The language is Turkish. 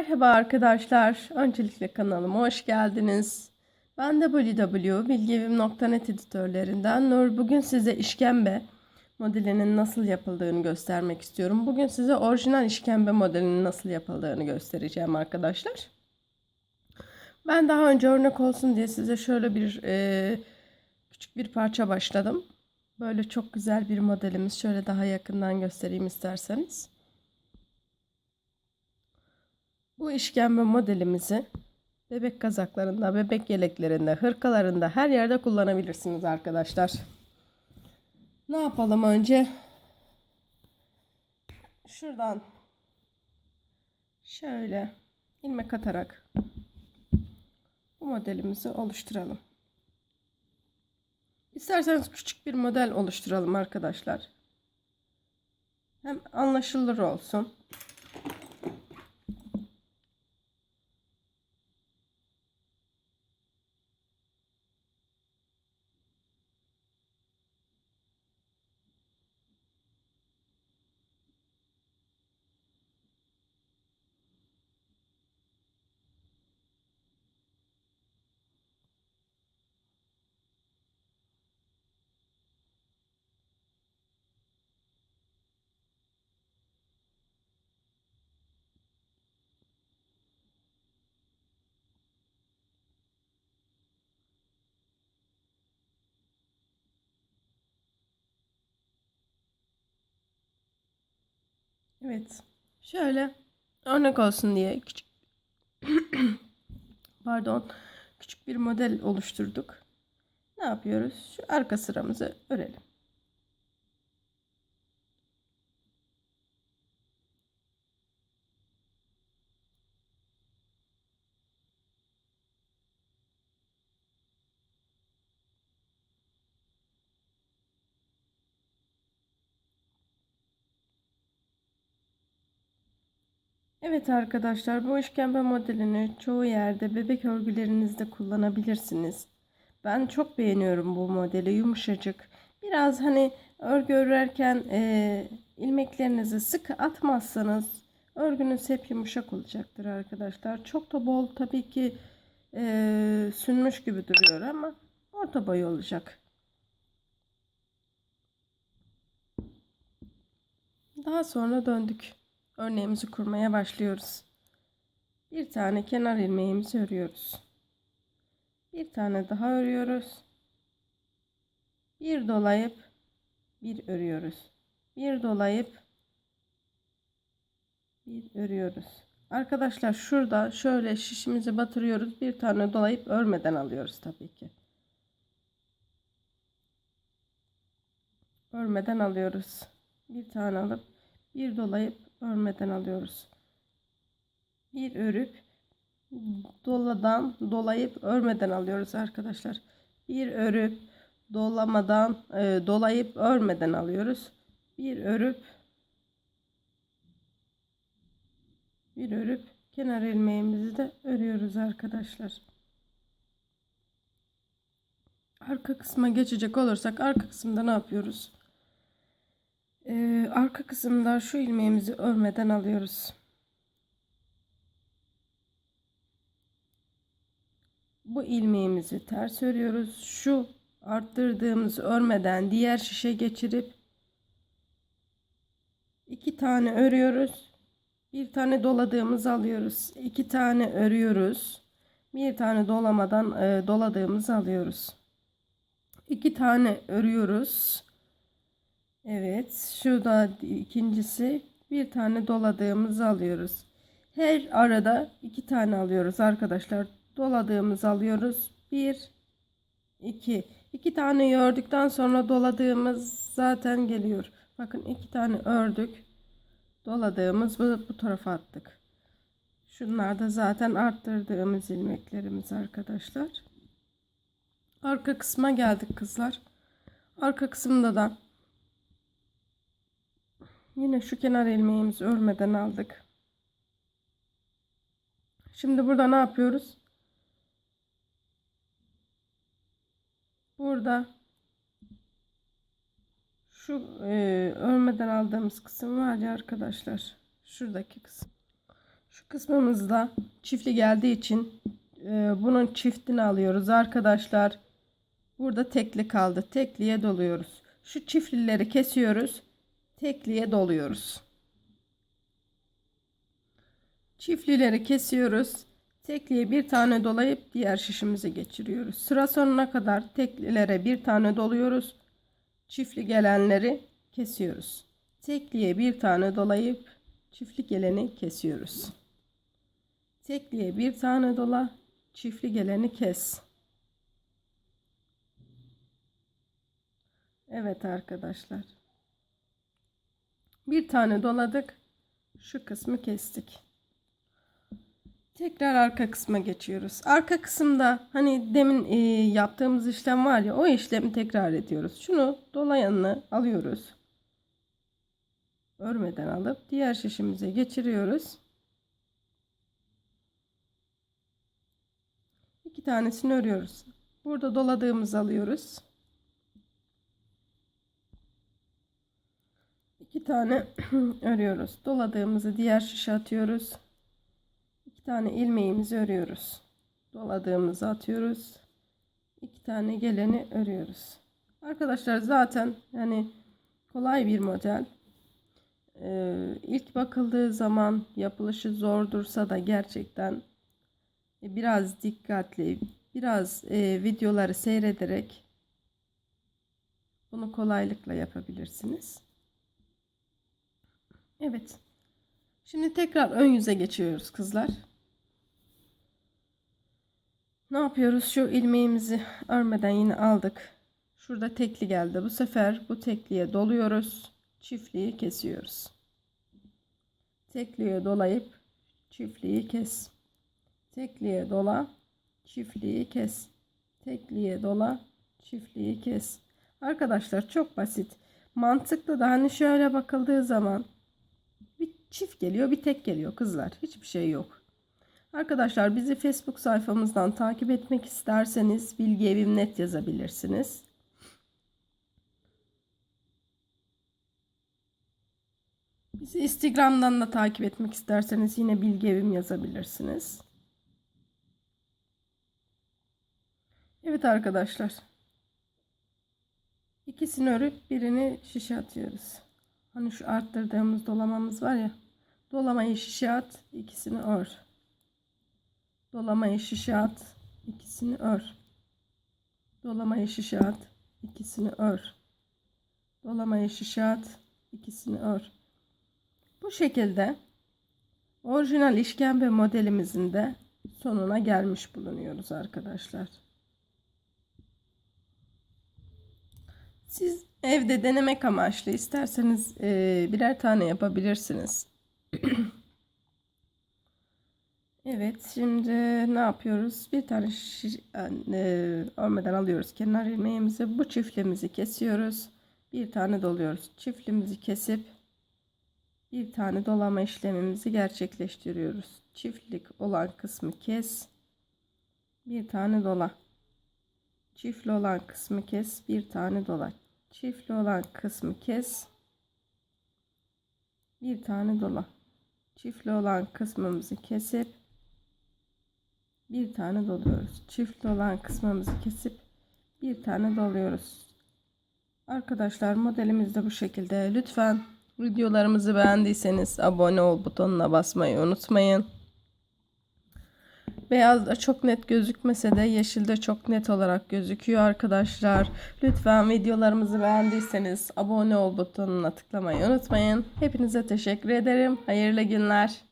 Merhaba arkadaşlar. Öncelikle kanalıma hoş geldiniz. Ben WW bilgevim.net editörlerinden Nur. Bugün size işkembe modelinin nasıl yapıldığını göstermek istiyorum. Bugün size orijinal işkembe modelinin nasıl yapıldığını göstereceğim arkadaşlar. Ben daha önce örnek olsun diye size şöyle bir e, küçük bir parça başladım. Böyle çok güzel bir modelimiz. Şöyle daha yakından göstereyim isterseniz. Bu işkembe modelimizi bebek kazaklarında, bebek yeleklerinde, hırkalarında her yerde kullanabilirsiniz arkadaşlar. Ne yapalım önce? Şuradan şöyle ilmek atarak bu modelimizi oluşturalım. İsterseniz küçük bir model oluşturalım arkadaşlar. Hem anlaşılır olsun. Evet. Şöyle örnek olsun diye küçük pardon küçük bir model oluşturduk. Ne yapıyoruz? Şu arka sıramızı örelim. Evet arkadaşlar bu işkembe modelini çoğu yerde bebek örgülerinizde kullanabilirsiniz. Ben çok beğeniyorum bu modeli yumuşacık. Biraz hani örgü örerken e, ilmeklerinizi sık atmazsanız örgünüz hep yumuşak olacaktır arkadaşlar. Çok da bol tabii ki e, sünmüş gibi duruyor ama orta boy olacak. Daha sonra döndük örneğimizi kurmaya başlıyoruz. Bir tane kenar ilmeğimizi örüyoruz. Bir tane daha örüyoruz. Bir dolayıp bir örüyoruz. Bir dolayıp bir örüyoruz. Arkadaşlar şurada şöyle şişimizi batırıyoruz. Bir tane dolayıp örmeden alıyoruz tabii ki. Örmeden alıyoruz. Bir tane alıp bir dolayıp örmeden alıyoruz. Bir örüp doladan dolayıp örmeden alıyoruz arkadaşlar. Bir örüp dolamadan e, dolayıp örmeden alıyoruz. Bir örüp bir örüp kenar ilmeğimizi de örüyoruz arkadaşlar. Arka kısma geçecek olursak arka kısımda ne yapıyoruz? Arka kısımda şu ilmeğimizi örmeden alıyoruz. Bu ilmeğimizi ters örüyoruz. Şu arttırdığımız örmeden diğer şişe geçirip iki tane örüyoruz. Bir tane doladığımızı alıyoruz. iki tane örüyoruz. Bir tane dolamadan e, doladığımızı alıyoruz. iki tane örüyoruz Evet, şurada ikincisi bir tane doladığımızı alıyoruz. Her arada iki tane alıyoruz arkadaşlar. Doladığımızı alıyoruz. Bir, iki. İki tane ördükten sonra doladığımız zaten geliyor. Bakın iki tane ördük. Doladığımız bu, bu tarafa attık. Şunlar da zaten arttırdığımız ilmeklerimiz arkadaşlar. Arka kısma geldik kızlar. Arka kısımda da Yine şu kenar ilmeğimizi örmeden aldık. Şimdi burada ne yapıyoruz? Burada şu e, örmeden aldığımız kısım var ya arkadaşlar. Şuradaki kısım. Şu kısmımızda çiftli geldiği için e, bunun çiftini alıyoruz arkadaşlar. Burada tekli kaldı. Tekliye doluyoruz. Şu çiftlileri kesiyoruz. Tekliye doluyoruz. Çiftlileri kesiyoruz. Tekliye bir tane dolayıp diğer şişimize geçiriyoruz. Sıra sonuna kadar teklilere bir tane doluyoruz. Çiftli gelenleri kesiyoruz. Tekliye bir tane dolayıp çiftli geleni kesiyoruz. Tekliye bir tane dola, çiftli geleni kes. Evet arkadaşlar. Bir tane doladık. Şu kısmı kestik. Tekrar arka kısma geçiyoruz. Arka kısımda hani demin e, yaptığımız işlem var ya o işlemi tekrar ediyoruz. Şunu dolayanını alıyoruz. Örmeden alıp diğer şişimize geçiriyoruz. İki tanesini örüyoruz. Burada doladığımızı alıyoruz. İki tane örüyoruz. Doladığımızı diğer şişe atıyoruz. İki tane ilmeğimizi örüyoruz. Doladığımızı atıyoruz. İki tane geleni örüyoruz. Arkadaşlar zaten yani kolay bir model. Ee, ilk bakıldığı zaman yapılışı zor dursa da gerçekten biraz dikkatli, biraz e, videoları seyrederek bunu kolaylıkla yapabilirsiniz. Evet. Şimdi tekrar ön yüze geçiyoruz kızlar. Ne yapıyoruz? Şu ilmeğimizi örmeden yine aldık. Şurada tekli geldi. Bu sefer bu tekliye doluyoruz. Çiftliği kesiyoruz. Tekliye dolayıp çiftliği kes. Tekliye dola, çiftliği kes. Tekliye dola, çiftliği kes. Arkadaşlar çok basit. Mantıklı da hani şöyle bakıldığı zaman çift geliyor, bir tek geliyor kızlar. Hiçbir şey yok. Arkadaşlar bizi Facebook sayfamızdan takip etmek isterseniz Bilgi Evim Net yazabilirsiniz. Bizi Instagram'dan da takip etmek isterseniz yine Bilgi Evim yazabilirsiniz. Evet arkadaşlar. İkisini örüp birini şişe atıyoruz. Hani şu arttırdığımız dolamamız var ya. Dolamayı şişe at, ikisini ör. Dolamayı şişe at, ikisini ör. Dolamayı şişe at, ikisini ör. Dolamayı şişe at, ikisini ör. Bu şekilde orijinal işkembe modelimizin de sonuna gelmiş bulunuyoruz arkadaşlar. Siz evde denemek amaçlı isterseniz birer tane yapabilirsiniz. Evet şimdi ne yapıyoruz? Bir tane şiş, e, örmeden alıyoruz kenar ilmeğimizi. Bu çiftliğimizi kesiyoruz. Bir tane doluyoruz. Çiftliğimizi kesip bir tane dolama işlemimizi gerçekleştiriyoruz. Çiftlik olan kısmı kes. Bir tane dola. Çiftli olan kısmı kes. Bir tane dola. Çiftli olan kısmı kes. Bir tane dola. Çiftli olan kısmımızı kesip bir tane doluyoruz. Çiftli olan kısmımızı kesip bir tane doluyoruz. Arkadaşlar modelimiz de bu şekilde. Lütfen videolarımızı beğendiyseniz abone ol butonuna basmayı unutmayın. Beyaz da çok net gözükmese de yeşil de çok net olarak gözüküyor arkadaşlar. Lütfen videolarımızı beğendiyseniz abone ol butonuna tıklamayı unutmayın. Hepinize teşekkür ederim. Hayırlı günler.